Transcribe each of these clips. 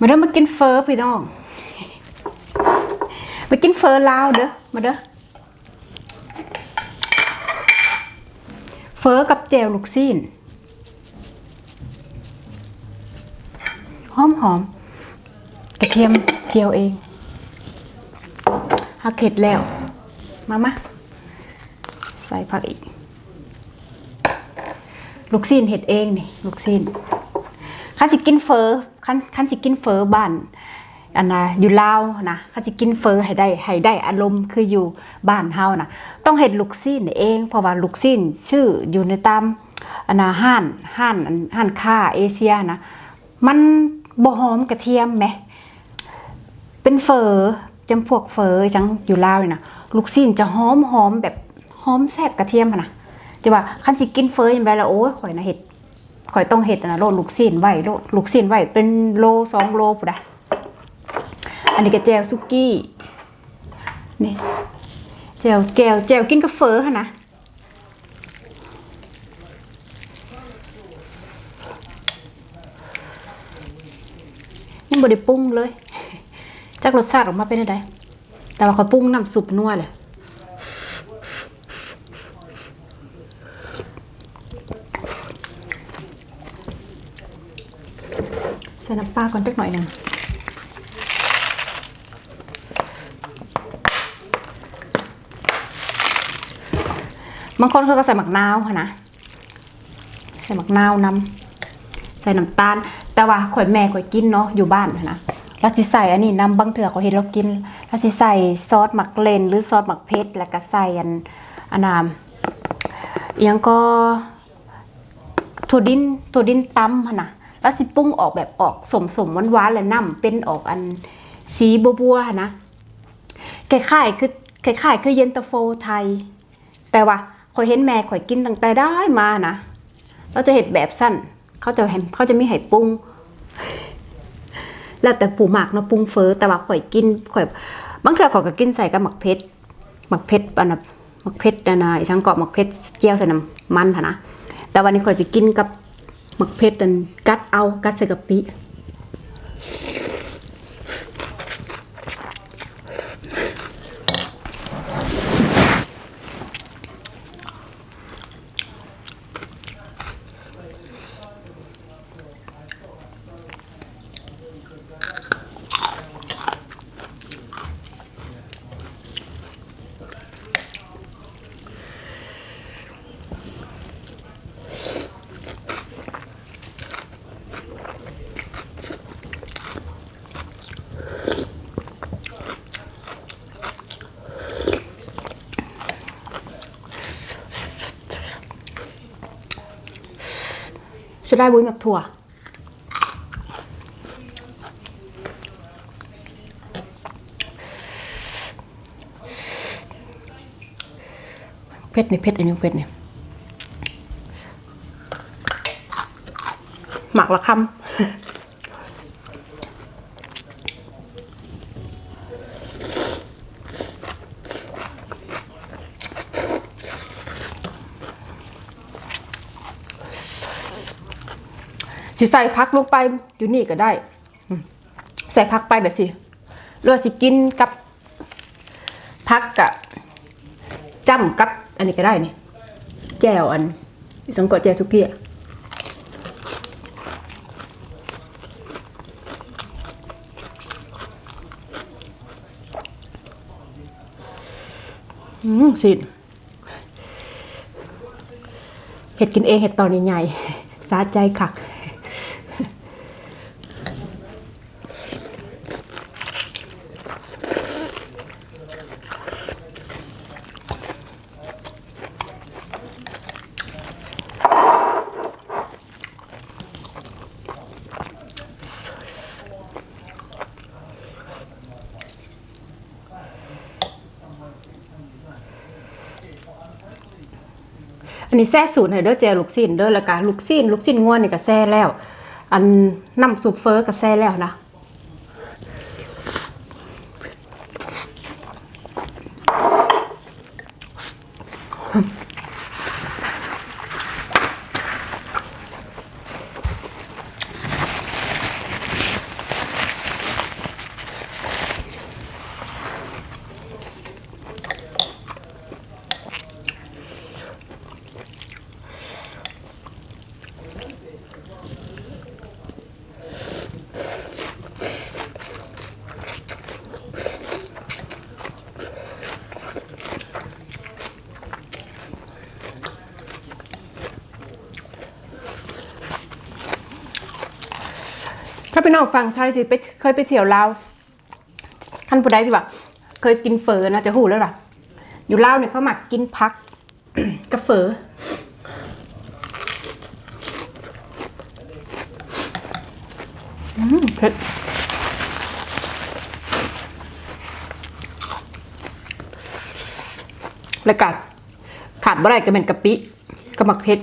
มาเด้อมากินเฟอพี่น้องมากินเฟอลาวเด้อมาเด้อเฟอกับแจวลูกซีนหอมหอมกระเทียมเจียวเองหักเข็ดแล้ว มามาใส่ผักอีก ลูกซีนเห็ดเองนี่ ลูกซีนคันสิกินเฟอ คันคันสิกินเฟอบ้านอันนะอยู่ลาวนะคันสิกินเฟอให้ได้ให้ได้อารมณ์คืออยู่บ้านเฮานะต้องเฮ็ดลูกซีนเอง เพราะว่าลูกซีนชื่ออยู่ในตามอันนะห้านห้านอันห้านค้าเอเชียนะมันบ่หอมกระเทียมแหมเป็นเฟอจำพวกเฟอจังอยู่ลาวนี่นะลูกซีนจะหอมหอมแบบหอมแซ่บกระเทียมอะนะจะว่าคันสิกินเฟอยังไงล่ะโอ้ยข่อยนะเฮ็ด ข่อยต้องเห็ดนะโลดลูกซีนไวโลดลูกซีนไวเป็นโลสองโลปุ๊ดะอันนี้ก็แจวซุกี้นี่แจวแจวแจวกินกับเฟอค่ะนะยังบ่ได้ปรุงเลยจากรสชาติออกมาเป็นอะไรแต่ว่าเข่อยปรุงน้ำซุปนัวเลยใส่น้ำปลาก่อนจักหน่อยหนึงบางคนเขาก็ใส่หมักนาวค่ะนะใส่หมักนาวน้ำใส่น้ำตาล แต่ว่าข่อยแม่ข่อยกินเนาะอยู่บ้านนะเราสิใส่อันนี้น้ำบางเถื่อเขาเห็นเรากินเราสิใส่ซอสหมักเลนหรือซอสหมักเพชรแล้วก็ใส่อันอันนามยังก็ถั่วดินถั่วดินตำหั่นนะ แล้วสิปรุงออกแบบออกสมสมๆหวานและน้ำเป็นออกอันสีบัวๆหั่นะคล้ายๆคือคล้ายๆคือเย็นตาโฟไทย แต่ว่าข่อยเห็นแม่ข่อยกินตั้งแต่ได้มานะเราจะเห็ดแบบสั้น เขาจะเห็นเขาจะมีไห่ปรุงแล้วแต่ปูหมักเนาะปรุงเฟอแต่ว่าข่อยกินข่อยบางเทีข่อยก็กินใส่กับหมักเพชรหมักเพชรอันนะหมักเพชรอันะอีทั้งเกาะหมักเพชรเจียวใส่น้ำมันค่ะนะแต่วันนี้ข่อยจะกินกับ หมักเพชรอันกัดเอากัดใส่กะปิ ได้บุ้ยหมักถั่วเพ็ดเนี่เพ็ดอันนี้เพ็ดเนี่ยหมักละคำ สิใส่พักลงไปอยู่นี่ก็ได้ ใส่พักไปแบบสิหรือว่าสิกินกับพักกับจ้ำกับ อันนี้ก็ได้นี่แจวอันสังกอแจวสุกี้อะอืมสิเห็ดกินเองเห็ดตอนใหญ่ๆสาใจคัก อันนี้แซ่สูตรให้เด้อแจลูกซินเด้อแล้วก็ลูกซินลูกซินง่วนนี่ก็แซ่แล้ว อันน้ำซุปเฟอร์ก็แซ่แล้วนะ ถ้าพี่น้องฟังใช่สิไปเคยไปเที่ยวลาวท่านผู้ใดที่แบบเคยกินเฟอนะจะหูแล้วล่ะ อยู่ลาวเนี่ยเขาหมักกินพักกับเฟออืมเผ็ดแล้วกัดขาดบ่ได้ก็เป็นกะปิกับหมักเผ็ด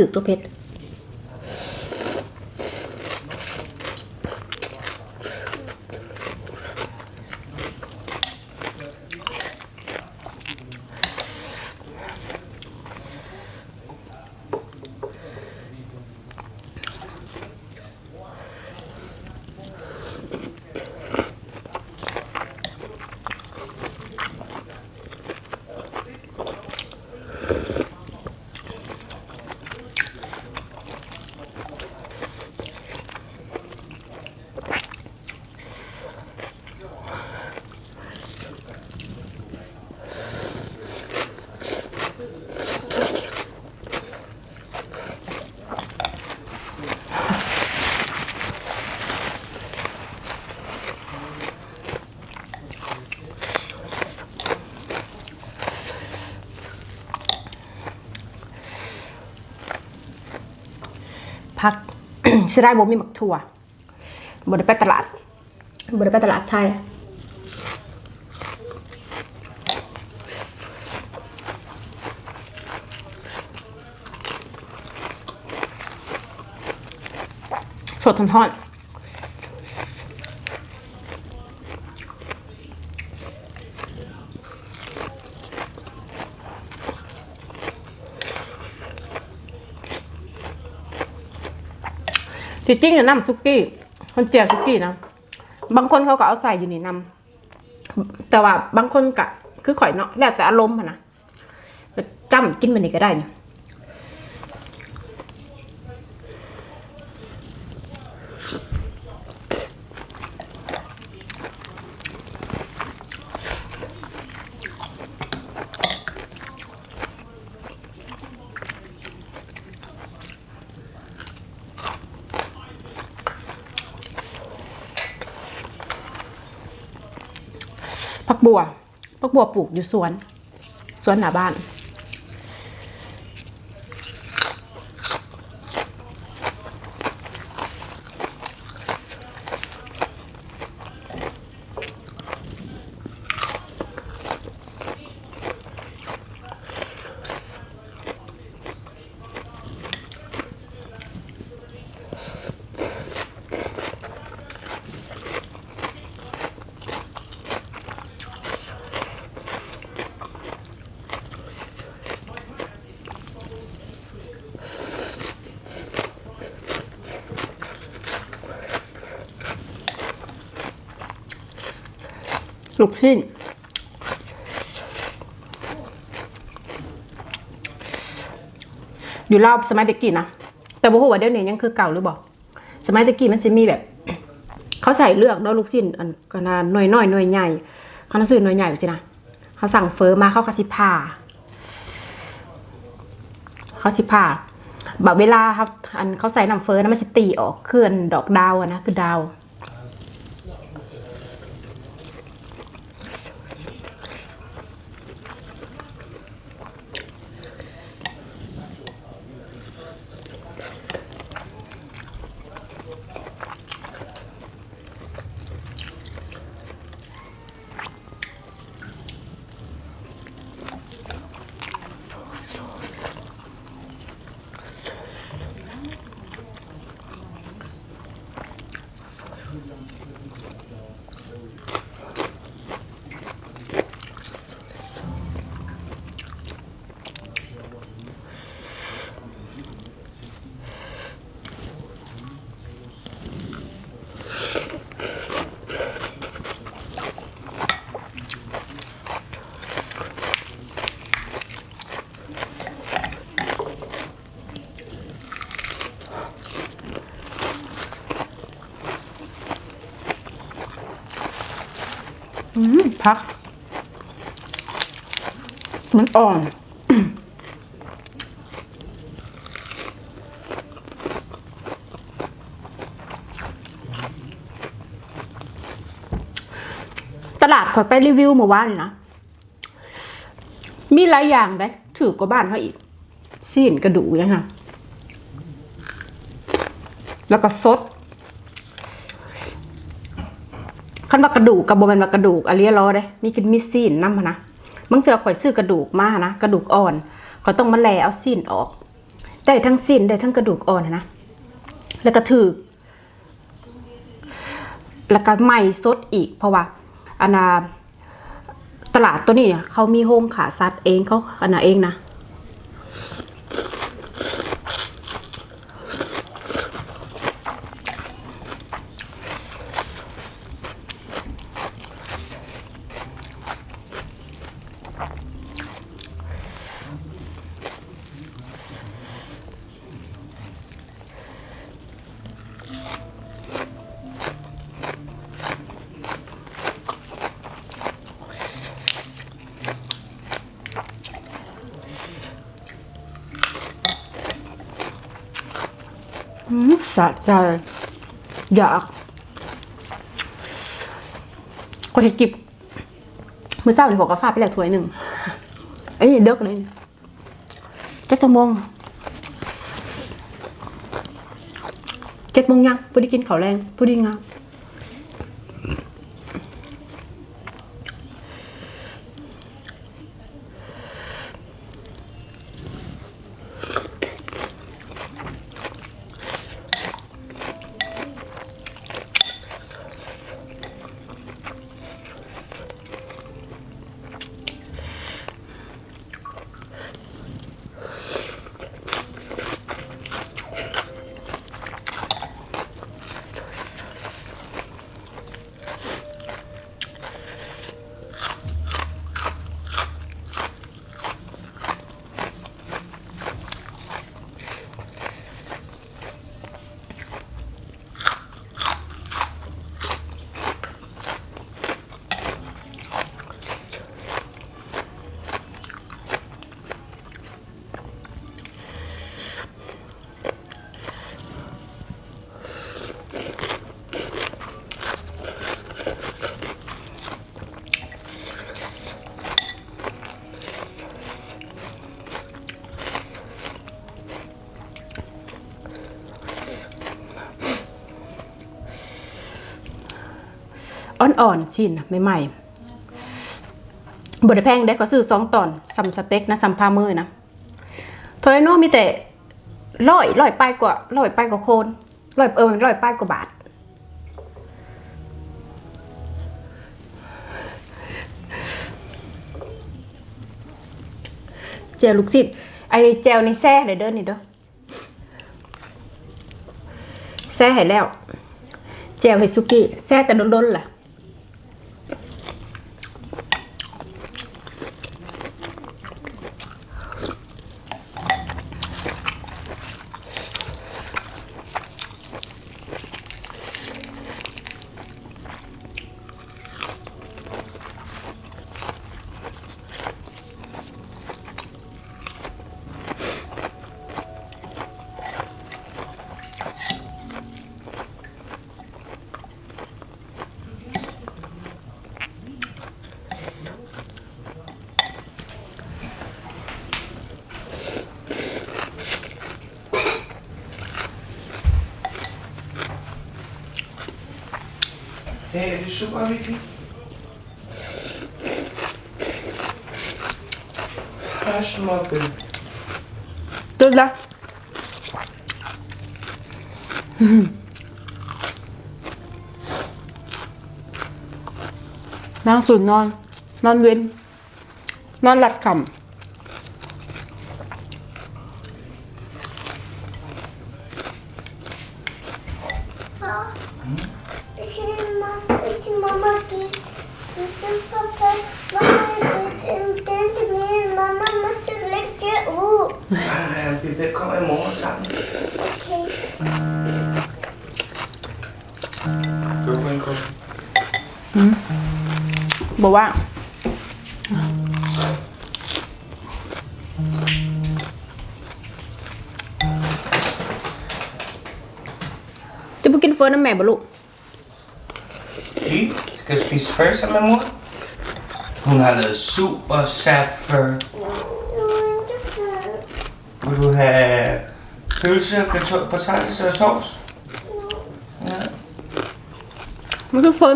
ถือตั พักเสียดายบ่มีหมักถั่วบ่ได้ไปตลาดบ่ได้ไปตลาดไทยสดทอนทัน ที่จริงเนี่ยน้ำซุกี้คนเจียวซุกี้นะบางคนเขาก็เอาใส่อยู่ในน้ำแต่ว่าบางคนกะคือข่อยเนาะแล้วแต่อารมณ์นะจ้ำกินมันนี่ก็ได้เนี่ย ผักบัวผัก บัวปลูกอยู่สวน สวนหน้าบ้าน ลูกชิ้นอยู่รอบสมัยเด็กกี้นะแต่บ่ฮู้ว่าเดี๋ยวนี้ยังคือเก่าหรือบ่สมัยเด็กกี้มันจะมีแบบ เขาใส่เลือกเนาะลูกชิ้นอันก็นาหน่วยน้อยหน่วยใหญ่เขาซื้อหน่วยใหญ่สินะเขาสั่งเฟอมาเขาคาสิผ่าเขาสิผ่าบักเวลาครับ อันเขาใส่น้ำเฟอนะมันสิตีออกเคืออันดอกดาวอะนะคือดาว อืมพัก มันอ่อน ตลาดขอยไปรีวิวเมื่อวานนี่นะ มีหลายอย่างได้ถือกว่าบ้านเขาอีกซีนกระดูกยังไงแล้วก็สดคันว่ากระดูกกับบแมนกระดูกอะเลียรอเด้มีกินมีซีนน้ำนะ บางเทื่อข่อยซื้อกระดูกมานะกระดูกอ่อนก็ต้องมาแลเอาสิ้นออก ได้ทั้งสิ้นได้ทั้งกระดูกอ่อนนะแล้วก็ถือแล้วก็ไม่สดอีก เพราะว่าอันนาตลาดตัวนี้เนี่ยเขามีโฮงขาซัดเองเขาอันนาเองนะ สะใจ อยากก็เห็ดกิบมือเศร้าที่หัวกาฟาไปแล้วถ้วยหนึ่งเอ้ยเด็กเลยเจ็ดโมงเจ็ดโมงยังพูดีกินข้าวแรงพูดได้งาม อ่อนๆชิ้นนะใหม่ๆบดแพงได้ก็ซื้อสองตอนซัมสเต็กนะซัมพามือนะโทรนโนมีแต่ร้อยร้อยป้ายกว่าร้อยป้ายกว่าโคนร้อยเออร้อยป้ายกว่าบาทเจลลูกศิษย์ไอเจลนี่แซ่เลยเด้อนี่เด้อแซ่ให้แล้ว เจลเฮซุกิแซ่แต่โดนๆแหละ「Hey, du soep Vicky? Haar smaken. ตึกละนางสุดน เฟิร์สน้ำแม่บ่ลูก Vi skal spise først med mor. Hun har lavet super sap før. Nu er det før. Vil du have pølse, kartoffel, potatis og sovs? Ja. มันคือเฟิ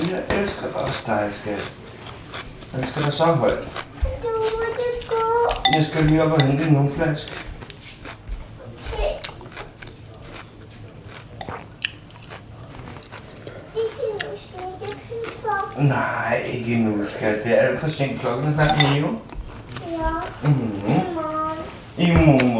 Men jeg elsker også dig, skat. Jeg elsker dig så højt. Du må det gå. Jeg skal lige op og hente en numflask. Nej, ikke endnu, skat. Det er alt for sent. Klokken er snart 9. Ja. Mm-hmm. I morgen. I morgen.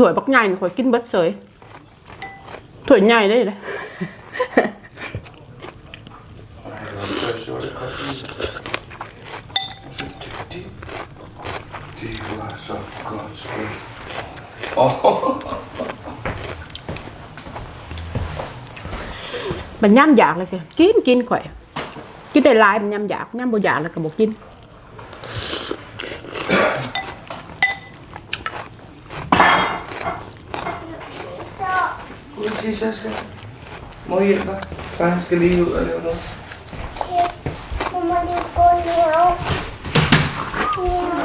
ถวยบักใหญ่นี่ข่อยกินเบิดเสยถวยใหญ่ได้เลย Nej, hvor er det så sjovt. Det godt lide. Og så dygtig. Det var så godt, skat. Åh, มันย่ำอยากเลยแกกินกินข่อย กินได้หลายมันย่ำอยากย่ำบ่อยากแล้วก็บ่กิน så, skal Må jeg hjælpe mig. Far skal lige ud og lave noget. Okay. Nu må det gå ned.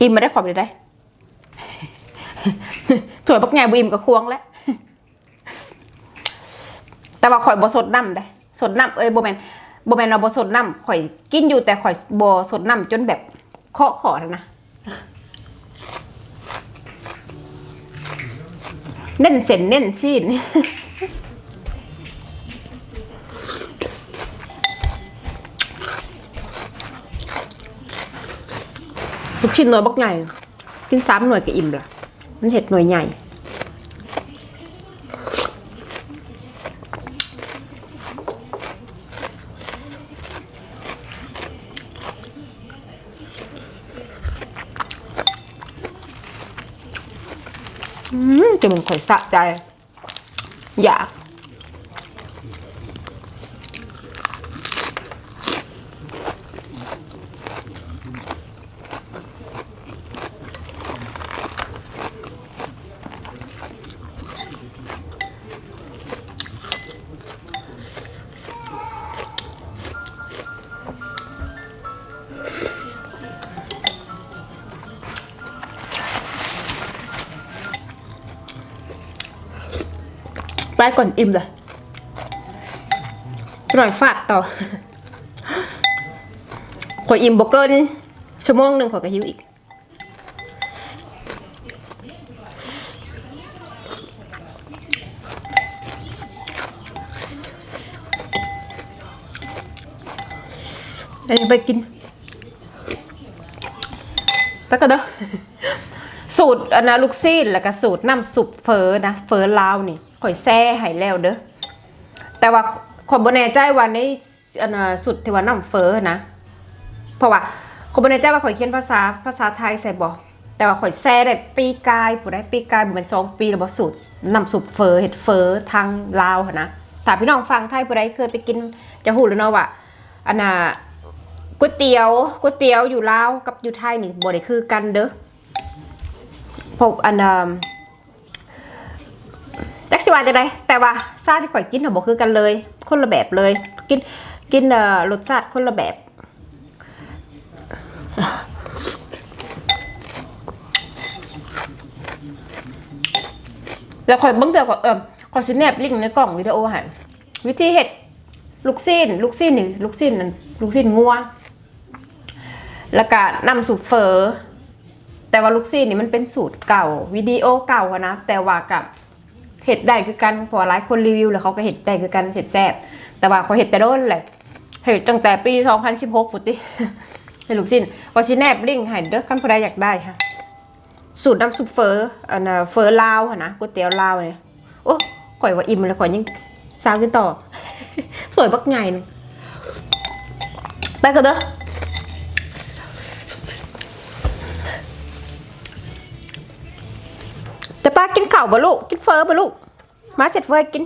อิ่มมาได้ขอบเลยได้ถวยบักใหญ่บ่อิ่มก็ควงแล้วแต่ว่าข่อยบ่สดน้ำได้สดน้ำเอ้ยบแมนบแมนว่าบ่สดน้ำข่อยกินอยู่แต่ข่อยบ่สดน้ำจนแบบเคาะขอแล้วนะเน่นเส้นเน่นซีน ลูกชิ้นหน่วยบักใหญ่กินสามหน่วยก็อิ่มละมันเห็ดหน่วยใหญ่อืมจะมันข่อยสะใจ อยาก ไปก่อนอิ่มเลยหน่อยฝาดต่อข่อยอิ่มบกเกินชั่วโมงหนึ่งข่อยก็หิวอีก อันนี้ไปกิน ไปกันเด้อสูตรอันนะลูกซีนแล้วก็สูตรน้ำซุปเฟอนะ เฟอลาวนี่ ข่อยแซ่ให้แล้วเด้อแต่ว่าข่อยบ่แน่ใจว่าในอันน่ะสูตรที่ว่าน้ำเฟอนะ เพราะว่าข่อยบ่แน่ใจว่าข่อยเขียนภาษาภาษาไทยใส่บ่แต่ว่าข่อยแซ่ได้ปีกายผู้ได้ปีกายบ่แม่นสองปีแล้วบ่สูตรน้ำซุปเฟอเฮ็ดเฟอทางลาวหั่นนะถ้าพี่น้องฟังไทยผู้ใดเคยไปกินจะฮู้แล้วเนาะว่าอันน่ะก๋วยเตี๋ยวก๋วยเตี๋ยวอยู่ลาวกับอยู่ไทยนี่บ่ได้คือกันเด้อพบอัน um จั กสิว่าจะได้แต่ว่าซาที่ข่อยกินน่ะบ่คือกันเลย คนละแบบเลย กินกินเอ่อรสชาติคนละแบบ แล้วข่อยเบิ่งเดี๋ยวข่อยเอ่อข่อยสิแนบลิงก์ในกล่องวิดีโอให้วิธีเฮ็ดลูกซีนลูกซีนนี่ลูกซีนนั่นลูกซีนงัวแล้วก็น้ำซุปเฟอแต่ว่าลูกซีนนี่มันเป็นสูตรเก่าวิดีโอเก่าอะนะ แต่ว่ากับ เห็ดได้คือกันพอหลายคนรีวิวแล้วเขาก็เห็ดได้คือกันเห็ดแซ่บแต่ว่าเขาเห็ดแต่โดนแหละเห็ดตั้งแต่ปี 2016ปุ๊ติให้ลูกชิ้นก็ชิแนบลิงให้เด้อคันผู้ใดอยากได้ค่ะสูตรน้ำซุปเฟออันน่ะเฟอลาวอะนะก๋วยเตี๋ยวลาวเนี่ยโอ้ข่อยว่าอิ่มแล้วข่อยยังสาวกินต่อ สวยบักใหญ่นึงไปกันเด้อ จะป้ากินข่าบ่ลูก กินเฟอบ่ลูก มาเจ็ดเฟอกิน